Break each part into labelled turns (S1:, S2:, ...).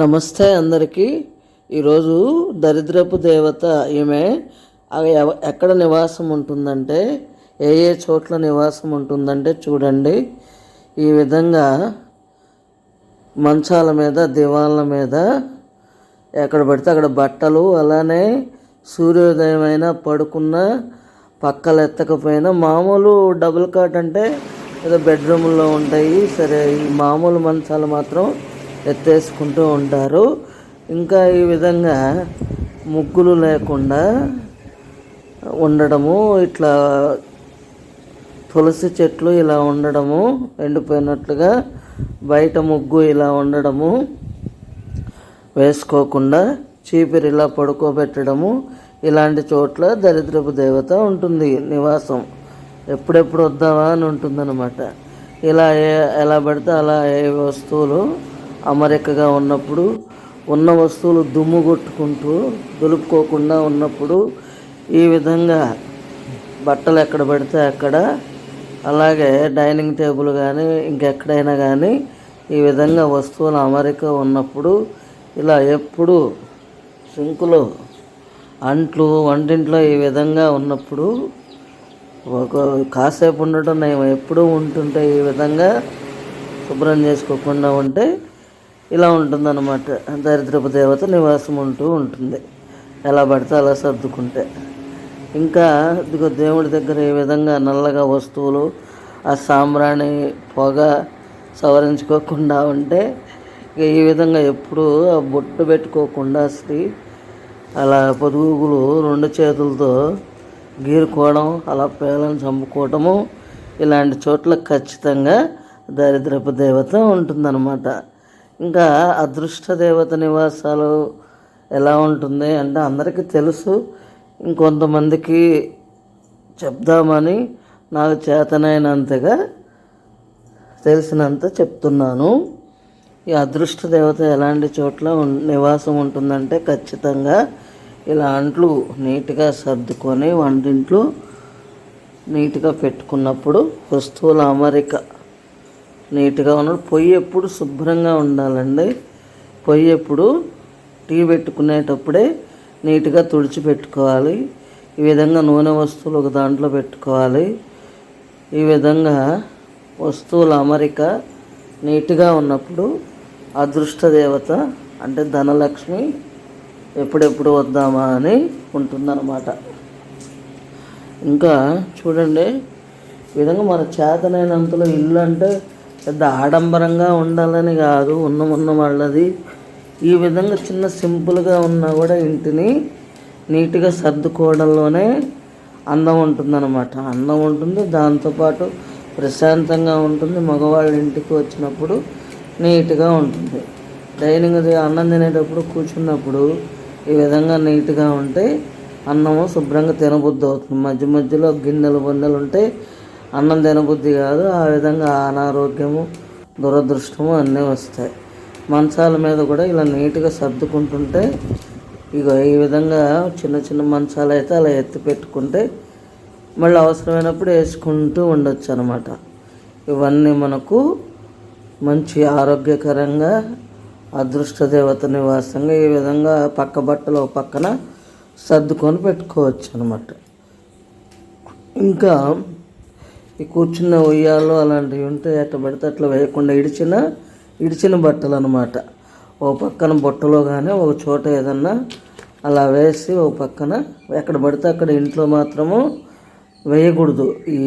S1: నమస్తే అందరికీ. ఈరోజు దరిద్రపు దేవత ఈమె ఎక్కడ నివాసం ఉంటుందంటే ఏ ఏ చోట్ల నివాసం ఉంటుందంటే చూడండి. ఈ విధంగా మంచాల మీద దివాళ్ళ మీద ఎక్కడ పడితే అక్కడ బట్టలు అలానే సూర్యోదయం అయినా పడుకున్న పక్కలు ఎత్తకపోయినా మామూలు డబుల్ కాట్ అంటే ఏదో బెడ్రూమ్లో ఉంటాయి. సరే ఈ మామూలు మంచాలు మాత్రం ఎత్తేసుకుంటూ ఉంటారు. ఇంకా ఈ విధంగా ముగ్గులు లేకుండా ఉండడము ఇట్లా తులసి చెట్లు ఇలా ఉండడము ఎండిపోయినట్లుగా బయట ముగ్గు ఇలా ఉండడము వేసుకోకుండా చీపిరి ఇలా పడుకోబెట్టడము ఇలాంటి చోట్ల దరిద్రపు దేవత ఉంటుంది నివాసం. ఎప్పుడెప్పుడు వద్దామా అని ఉంటుందన్నమాట. ఇలా ఏ ఎలా పడితే అలా ఏ వస్తువులు అమరికగా ఉన్నప్పుడు ఉన్న వస్తువులు దుమ్ము కొట్టుకుంటూ దులుపుకోకుండా ఉన్నప్పుడు ఈ విధంగా బట్టలు ఎక్కడ పడితే అక్కడ అలాగే డైనింగ్ టేబుల్ కానీ ఇంకెక్కడైనా కానీ ఈ విధంగా వస్తువుల అమరిక ఉన్నప్పుడు ఇలా ఎప్పుడు సింకులో అంట్లు వంటింట్లో ఈ విధంగా ఉన్నప్పుడు ఒక కాసేపు ఉండటం నేను ఎప్పుడూ ఉంటుంటే ఈ విధంగా శుభ్రం చేసుకోకుండా ఉంటే ఇలా ఉంటుందన్నమాట. దరిద్రపు దేవత నివాసం ఉంటూ ఉంటుంది. ఎలా పడితే అలా సర్దుకుంటే. ఇంకా ఇదిగో దేవుడి దగ్గర ఈ విధంగా నల్లగా వస్తువులు ఆ సాంబ్రాణి పొగ సవరించుకోకుండా ఉంటే ఈ విధంగా ఎప్పుడూ ఆ బొట్టు పెట్టుకోకుండా స్త్రీ అలా పొదుగులు రెండు చేతులతో గీరుకోవడం అలా పేలను చంపుకోవటము ఇలాంటి చోట్ల ఖచ్చితంగా దరిద్రపు దేవత ఉంటుందన్నమాట. ఇంకా అదృష్ట దేవత నివాసాలు ఎలా ఉంటుంది అంటే అందరికీ తెలుసు. ఇంకొంతమందికి చెప్దామని నాకు చేతనైనంతగా తెలిసినంత చెప్తున్నాను. ఈ అదృష్ట దేవత ఎలాంటి చోట్ల నివాసం ఉంటుందంటే ఖచ్చితంగా ఇలా అంట్లు నీట్గా సర్దుకొని వంటింట్లో నీట్గా పెట్టుకున్నప్పుడు వస్తువుల అమరిక నీట్గా ఉన్నప్పుడు పొయ్యి ఎప్పుడు శుభ్రంగా ఉండాలండి. పొయ్యి ఎప్పుడు టీ పెట్టుకునేటప్పుడే నీట్గా తుడిచి పెట్టుకోవాలి. ఈ విధంగా నూనె వస్తువులు ఒక దాంట్లో పెట్టుకోవాలి. ఈ విధంగా వస్తువుల అమరిక నీట్గా ఉన్నప్పుడు అదృష్ట దేవత అంటే ధనలక్ష్మి ఎప్పుడెప్పుడు వద్దామా అని ఉంటుందన్నమాట. ఇంకా చూడండి ఈ విధంగా మన చేతనైనంతలో ఇల్లు అంటే పెద్ద ఆడంబరంగా ఉండాలని కాదు ఉన్న ఉన్న వాళ్ళది ఈ విధంగా చిన్న సింపుల్గా ఉన్నా కూడా ఇంటిని నీట్గా సర్దుకోవడంలోనే అందం ఉంటుందన్నమాట. అందం ఉంటుంది దాంతోపాటు ప్రశాంతంగా ఉంటుంది. మగవాళ్ళ ఇంటికి వచ్చినప్పుడు నీట్గా ఉంటుంది. డైనింగ్ అది అన్నం తినేటప్పుడు కూర్చున్నప్పుడు ఈ విధంగా నీట్గా ఉంటే అన్నము శుభ్రంగా తినబుద్ధి అవుతుంది. మధ్య మధ్యలో గిన్నెలు బొన్నెలు ఉంటే అన్నం తినబుద్ధి కాదు. ఆ విధంగా అనారోగ్యము దురదృష్టము అన్నీ వస్తాయి. మంచాల మీద కూడా ఇలా నీట్గా సర్దుకుంటుంటే ఇక ఈ విధంగా చిన్న చిన్న మంచాలు అయితే అలా ఎత్తి పెట్టుకుంటే మళ్ళీ అవసరమైనప్పుడు వేసుకుంటూ ఉండొచ్చు అనమాట ఇవన్నీ మనకు మంచి ఆరోగ్యకరంగా అదృష్ట దేవత నివాసంగా ఈ విధంగా పక్క బట్టలు పక్కన సర్దుకొని పెట్టుకోవచ్చు అనమాట ఇంకా ఈ కూర్చున్న ఉయ్యాలు అలాంటివి ఉంటే ఎట్ట పడితే అట్లా వేయకుండా ఇడిచిన ఇడిచిన బట్టలు అనమాట ఓ పక్కన బుట్టలో కానీ ఒక చోట ఏదన్నా అలా వేసి ఓ పక్కన ఎక్కడ పడితే అక్కడ ఇంట్లో మాత్రము వేయకూడదు. ఈ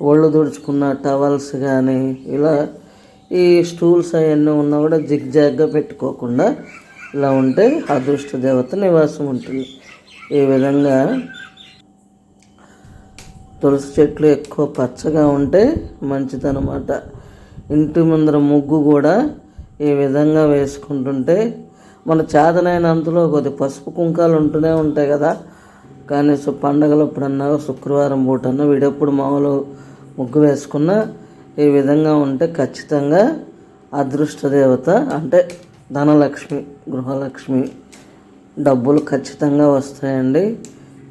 S1: ఒళ్ళు తుడుచుకున్న టవల్స్ కానీ ఇలా ఈ స్టూల్స్ అవన్నీ ఉన్నా కూడా జిగ్జాగ్గా పెట్టుకోకుండా ఇలా ఉంటే అదృష్ట దేవత నివాసం ఉంటుంది. ఈ విధంగా తులసి చెట్లు ఎక్కువ పచ్చగా ఉంటే మంచిదన్నమాట. ఇంటి ముందర ముగ్గు కూడా ఈ విధంగా వేసుకుంటుంటే మన చేతనైనంతలో కొద్ది పసుపు కుంకాలు ఉంటూనే ఉంటాయి కదా. కానీ సో పండగలు ఎప్పుడన్నా శుక్రవారం పూటన్నా వీడెప్పుడు మామూలు ముగ్గు వేసుకున్నా ఈ విధంగా ఉంటే ఖచ్చితంగా అదృష్ట దేవత అంటే ధనలక్ష్మి గృహలక్ష్మి డబ్బులు ఖచ్చితంగా వస్తాయండి.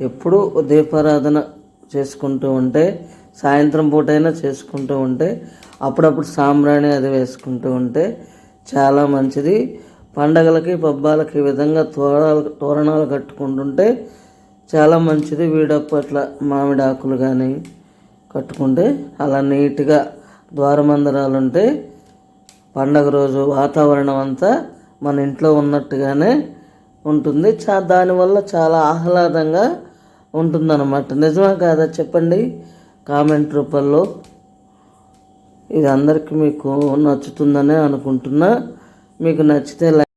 S1: ఎప్పుడు దీపారాధన చేసుకుంటూ ఉంటే సాయంత్రం పూటైనా చేసుకుంటూ ఉంటే అప్పుడప్పుడు సాంబ్రాణి అది వేసుకుంటూ ఉంటే చాలా మంచిది. పండగలకి పబ్బాలకి ఈ విధంగా తోరణాలు తోరణాలు కట్టుకుంటుంటే చాలా మంచిది. వీడప్పట్ల మామిడి ఆకులు కానీ కట్టుకుంటే అలా నీట్గా ద్వారమందిరాలు ఉంటే పండగ రోజు వాతావరణం అంతా మన ఇంట్లో ఉన్నట్టుగానే ఉంటుంది. చా దానివల్ల చాలా ఆహ్లాదంగా ఉంటుందన్నమాట. నిజమా కాదా చెప్పండి? కామెంట్ రూపంలో. ఇది అందరికీ మీకు నచ్చుతుందనే అనుకుంటున్నా. మీకు నచ్చితే లైక్